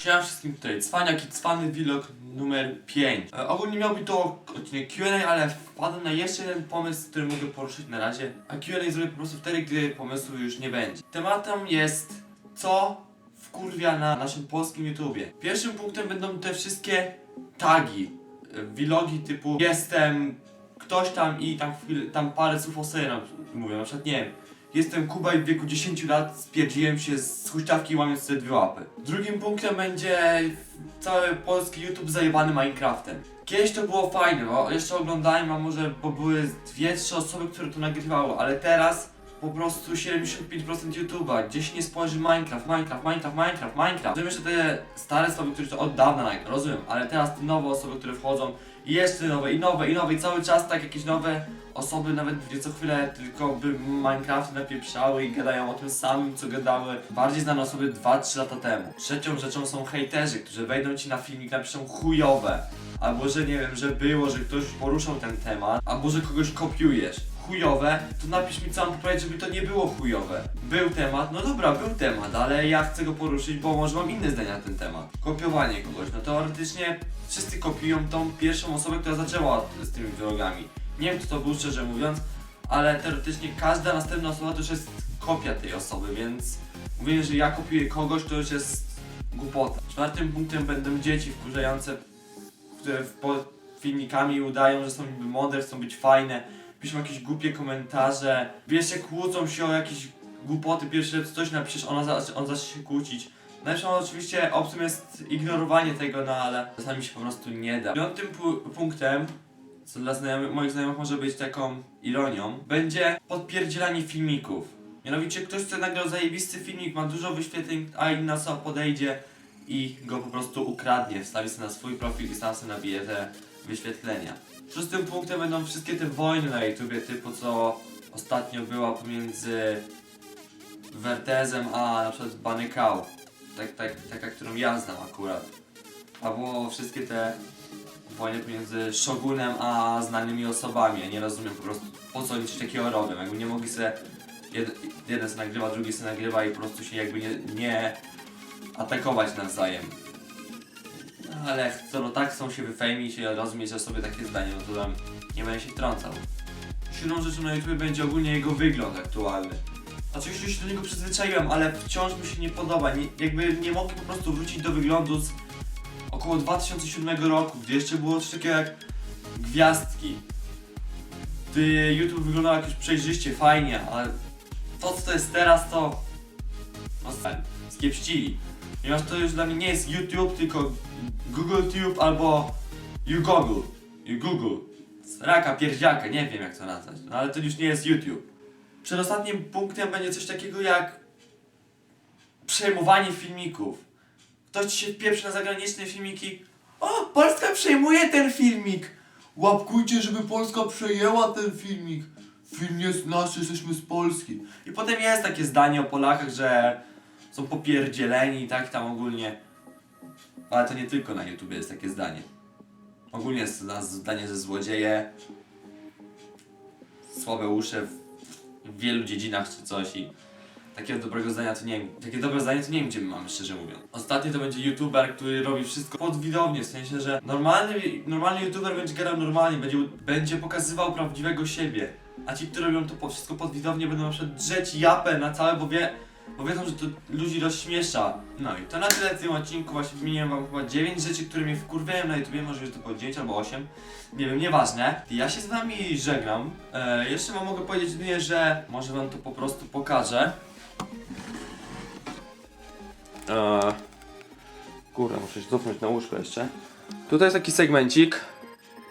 Siema wszystkim tutaj, Cwaniak i Cwany Vlog numer 5 e, Ogólnie miał być to odcinek Q&A, ale wpadłem na jeszcze jeden pomysł, który mogę poruszyć na razie. A Q&A zrobię po prostu wtedy, gdy pomysłu już nie będzie. Tematem jest co wkurwia na naszym polskim YouTubie. Pierwszym punktem będą te wszystkie tagi. E, Vlogi typu jestem ktoś tam i tam, tam parę słów o sobie nam mówią, na przykład nie wiem Jestem Kuba i w wieku 10 lat spierdziłem się z huśtawki łamiąc sobie dwie łapy. Drugim punktem będzie cały polski YouTube zajebany Minecraftem. Kiedyś to było fajne, bo jeszcze oglądałem, a może bo były dwie, trzy osoby, które to nagrywały, ale teraz po prostu 75% YouTube'a, gdzieś nie spojrzy Minecraft, Minecraft, Minecraft, Minecraft, Minecraft. Rozumiem, że te stare osoby, które to od dawna rozumiem, ale teraz te nowe osoby, które wchodzą i jeszcze nowe, i nowe, i nowe, i cały czas tak jakieś nowe osoby nawet gdzie co chwilę tylko by Minecraft napieprzały i gadają o tym samym, co gadały bardziej znane osoby 2-3 lata temu. Trzecią rzeczą są hejterzy, którzy wejdą ci na filmik, napiszą chujowe, albo że nie wiem, że było, że ktoś poruszał ten temat, albo że kogoś kopiujesz. Chujowe, to napisz mi mam powiedzieć, żeby to nie było chujowe. Był temat, no dobra, był temat, ale ja chcę go poruszyć, bo może mam inne zdania na ten temat. Kopiowanie kogoś, no teoretycznie wszyscy kopiują tą pierwszą osobę, która zaczęła z tymi vlogami. Nie wiem kto to był szczerze mówiąc, ale teoretycznie każda następna osoba to już jest kopia tej osoby, więc mówienie, że ja kopiuję kogoś to już jest głupota. Czwartym punktem będą dzieci wkurzające, które pod filmikami udają, że są niby mądre, chcą być fajne, piszą jakieś głupie komentarze, wiesz, się kłócą się o jakieś głupoty, pierwszy coś napiszesz, ona za, on zacznie się kłócić. Najlepszą oczywiście opcją jest ignorowanie tego, no ale czasami się po prostu nie da. Piątym pu- punktem co dla znajomych, moich znajomych może być taką ironią, będzie podpierdzielanie filmików. Mianowicie ktoś, kto nagrał zajebisty filmik, ma dużo wyświetleń, a inna osoba podejdzie i go po prostu ukradnie, wstawi sobie na swój profil i sam sobie nabije te wyświetlenia. Szóstym punktem będą wszystkie te wojny na YouTubie, typu co ostatnio była pomiędzy Wertezem a na przykład Banykał. Tak, tak, taka, którą ja znam akurat. Albo wszystkie te wojny pomiędzy Shogunem a znanymi osobami. Ja nie rozumiem po prostu po co oni coś takiego robią. Jakby nie mogli sobie. Jed, jeden sobie nagrywa, drugi sobie nagrywa i po prostu się jakby nie, nie atakować nawzajem. No, ale skoro tak chcą się wyfejmić i rozumieć że sobie takie zdanie, no to tam nie będę się wtrącał. Siódmą rzeczą na YouTube będzie ogólnie jego wygląd aktualny. Oczywiście się do niego przyzwyczaiłem, ale wciąż mi się nie podoba. Nie, jakby nie mogę po prostu wrócić do wyglądu z około 2007 roku, gdzie jeszcze było coś takiego jak gwiazdki. Gdy YouTube wyglądał jakoś przejrzyście, fajnie, ale to co to jest teraz to... No skiepścili. Ponieważ to już dla mnie nie jest YouTube, tylko GoogleTube albo YouGoogle. YouGoogle. Raka, pierdziaka, nie wiem jak to nazwać, no ale to już nie jest YouTube. Przedostatnim punktem będzie coś takiego jak przejmowanie filmików. Ktoś się wpieprzy na zagraniczne filmiki. O, Polska przejmuje ten filmik! Łapkujcie, żeby Polska przejęła ten filmik. Film jest nasz, jesteśmy z Polski. I potem jest takie zdanie o Polakach, że są popierdzieleni i tak tam ogólnie. Ale to nie tylko na YouTube jest takie zdanie. Ogólnie jest na- zdanie, że złodzieje, słabe uszy w, wielu dziedzinach czy coś i takiego dobrego zdania to nie wiem. Takie dobre zdanie to nie wiem gdzie my mamy szczerze mówiąc. Ostatni to będzie youtuber, który robi wszystko podwidownie, w sensie, że normalny, normalny youtuber będzie gadał normalnie, będzie, będzie pokazywał prawdziwego siebie. A ci, którzy robią to wszystko podwidownie będą na przykład drzeć japę na całe, bo wie, bo że to ludzi rozśmiesza. No i to na tyle w tym odcinku. Właśnie wymieniłem wam chyba 9 rzeczy, które mnie wkurwiają na YouTubie. Może jest to było 9 albo 8. Nie wiem, nieważne. Ja się z wami żegnam. E, jeszcze wam mogę powiedzieć jedynie, że może wam to po prostu pokażę. Eee, Kurde, muszę się cofnąć na łóżko jeszcze. Tutaj jest taki segmencik.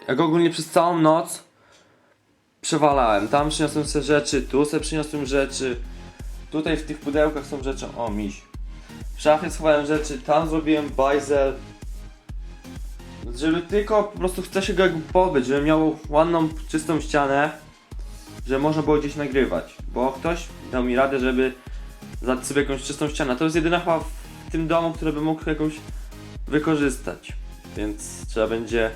Jak ogólnie przez całą noc przewalałem. Tam przyniosłem sobie rzeczy, tu sobie przyniosłem rzeczy. Tutaj w tych pudełkach są rzeczy. O, miś. W szafie schowałem rzeczy, tam zrobiłem bajzel. Żeby tylko po prostu chcę się go jakby pozbyć, żeby miał ładną, czystą ścianę, żeby można było gdzieś nagrywać. Bo ktoś dał mi radę, żeby dać sobie jakąś czystą ścianę. To jest jedyna chyba w tym domu, które by mógł jakąś wykorzystać. Więc trzeba będzie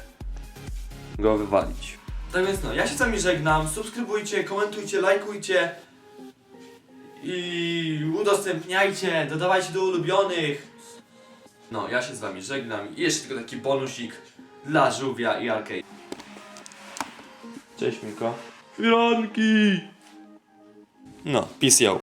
go wywalić. Tak więc no, ja się z wami żegnam. Subskrybujcie, komentujcie, lajkujcie. I udostępniajcie, dodawajcie do ulubionych. No, ja się z wami żegnam i jeszcze tylko taki bonusik dla żółwia i arcade. Cześć Miko. Firanki! No, peace out.